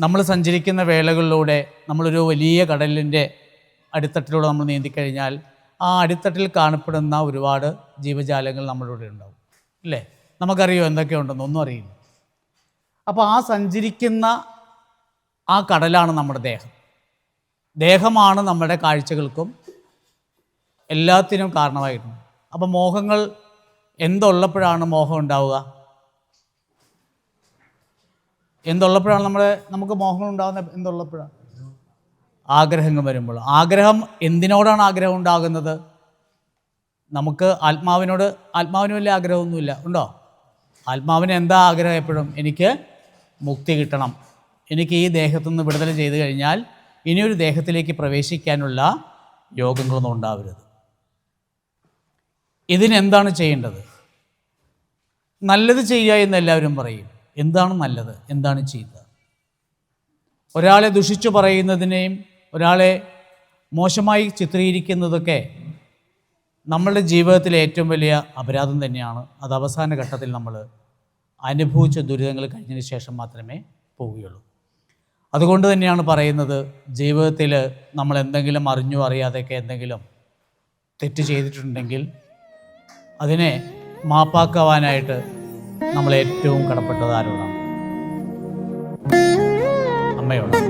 നമ്മൾ സഞ്ചരിക്കുന്ന വേളകളിലൂടെ നമ്മളൊരു വലിയ കടലിന്റെ അടിത്തട്ടിലൂടെ നമ്മൾ നീന്തിക്കഴിഞ്ഞാൽ ആ അടിത്തട്ടിൽ കാണപ്പെടുന്ന ഒരുപാട് ജീവജാലങ്ങൾ നമ്മളിവിടെ ഉണ്ടാവും. അല്ലേ? നമുക്കറിയോ എന്തൊക്കെയുണ്ടെന്ന്? ഒന്നും അറിയില്ല. അപ്പോൾ ആ സഞ്ചരിക്കുന്ന ആ കടലാണ് നമ്മുടെ ദേഹം. ദേഹമാണ് നമ്മുടെ കാഴ്ചകൾക്കും എല്ലാത്തിനും കാരണമായിട്ടുണ്ട്. അപ്പോൾ മോഹങ്ങൾ എന്തുള്ളപ്പോഴാണ് മോഹം ഉണ്ടാവുക? എന്തുള്ളപ്പോഴാണ് നമ്മുടെ നമുക്ക് മോഹങ്ങൾ ഉണ്ടാകുന്ന എന്തുള്ളപ്പോഴാണ് ആഗ്രഹങ്ങൾ വരുമ്പോൾ. ആഗ്രഹം എന്തിനോടാണ് ആഗ്രഹം ഉണ്ടാകുന്നത്? നമുക്ക് ആത്മാവിനോട് ആത്മാവിന് വലിയ ആഗ്രഹമൊന്നുമില്ല. ഉണ്ടോ? ആത്മാവിന് എന്താ ആഗ്രഹം എപ്പോഴും? എനിക്ക് മുക്തി കിട്ടണം. എനിക്ക് ഈ ദേഹത്തു നിന്ന് വിടുതൽ ചെയ്തു കഴിഞ്ഞാൽ ഇനിയൊരു ദേഹത്തിലേക്ക് പ്രവേശിക്കാനുള്ള യോഗങ്ങളൊന്നും ഉണ്ടാവരുത്. ഇതിനെന്താണ് ചെയ്യേണ്ടത്? നല്ലത് ചെയ്യുക എന്ന് എല്ലാവരും പറയും. എന്താണ് നല്ലത്? എന്താണ് ചീത്ത? ഒരാളെ ദുഷിച്ചു പറയുന്നതിനെയും ഒരാളെ മോശമായി ചിത്രീകരിക്കുന്നതൊക്കെ നമ്മളുടെ ജീവിതത്തിലെ ഏറ്റവും വലിയ അപരാധം തന്നെയാണ്. അത് അവസാന ഘട്ടത്തിൽ നമ്മൾ അനുഭവിച്ച ദുരിതങ്ങൾ കഴിഞ്ഞതിന് ശേഷം മാത്രമേ പോവുകയുള്ളൂ. അതുകൊണ്ട് തന്നെയാണ് പറയുന്നത് ജീവിതത്തിൽ നമ്മൾ എന്തെങ്കിലും അറിഞ്ഞോ അറിയാതെയൊക്കെ എന്തെങ്കിലും തെറ്റ് ചെയ്തിട്ടുണ്ടെങ്കിൽ അതിനെ മാപ്പാക്കുവാനായിട്ട് നമ്മൾ ഏറ്റവും കടപ്പെട്ടത് ആരോടാണ് അമ്മയോടാണ്